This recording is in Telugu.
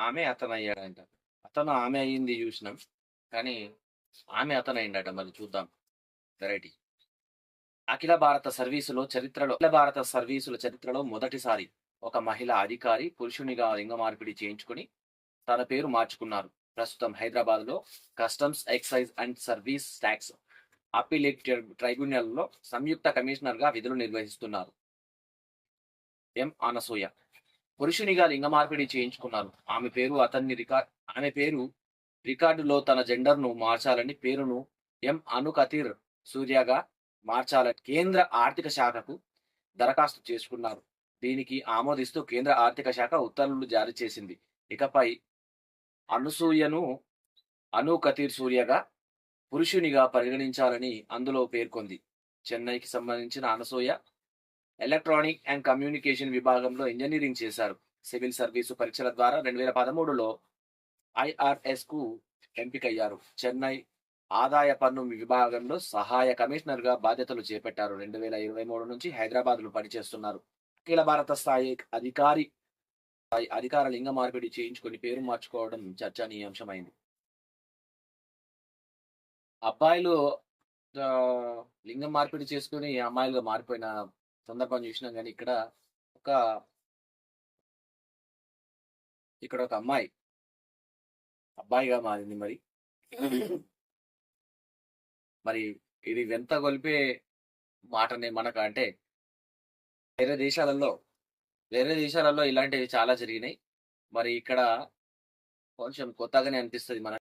ఆమె అతను అయ్యాడంట అతను ఆమె అయ్యింది చూసినాం. కానీ ఆమె అతను అయిందట మరి చూద్దాం. వెరైటీ. అఖిల భారత సర్వీసులో చరిత్రలో అఖిల భారత సర్వీసుల చరిత్రలో మొదటిసారి ఒక మహిళ అధికారి పురుషునిగా లింగ మార్పిడి చేయించుకుని తన పేరు మార్చుకున్నారు. ప్రస్తుతం హైదరాబాద్లో customs excise and service tax appellate ట్రైబ్యునల్లో సంయుక్త కమిషనర్గా విధులు నిర్వహిస్తున్నారు. ఎం. అనసూయ పురుషునిగా లింగ మార్పిడి చేయించుకున్నారు. ఆమె పేరు అతన్ని రికార్డ్ ఆమె పేరు రికార్డులో తన జెండర్ను మార్చాలని పేరును ఎం. అనుకతిర్ సూర్యగా మార్చాలని కేంద్ర ఆర్థిక శాఖకు దరఖాస్తు చేసుకున్నారు. దీనికి ఆమోదిస్తూ కేంద్ర ఆర్థిక శాఖ ఉత్తర్వులు జారీ చేసింది. ఇకపై అనుసూయను అనుకతిర్ సూర్యగా పురుషునిగా పరిగణించాలని అందులో పేర్కొంది. చెన్నైకి సంబంధించిన అనసూయ ఎలక్ట్రానిక్ అండ్ కమ్యూనికేషన్ విభాగంలో ఇంజనీరింగ్ చేశారు. సివిల్ సర్వీసు పరీక్షల ద్వారా రెండు వేల పదమూడులో ఐఆర్ఎస్కు ఎంపికయ్యారు. చెన్నై ఆదాయ పన్ను విభాగంలో సహాయ కమిషనర్గా బాధ్యతలు చేపట్టారు. రెండు వేల ఇరవై మూడు నుంచి హైదరాబాద్లో పనిచేస్తున్నారు. అఖిల భారత స్థాయి అధికారి అధికార లింగ మార్పిడి చేయించుకొని పేరు మార్చుకోవడం చర్చనీయాంశమైంది. అబ్బాయిలు లింగ లింగం మార్పిడి చేసుకుని అమ్మాయిలుగా మారిపోయిన సందర్భం చూసినాం కానీ ఇక్కడ ఒక ఇక్కడ ఒక అమ్మాయి అబ్బాయిగా మారింది మరి. మరి ఇది వెంత గొలిపే మాటనే మనకు అంటే వేరే దేశాలలో వేరే దేశాలలో ఇలాంటివి చాలా జరిగినాయి. మరి ఇక్కడ కొంచెం కొత్తగానే అనిపిస్తుంది మన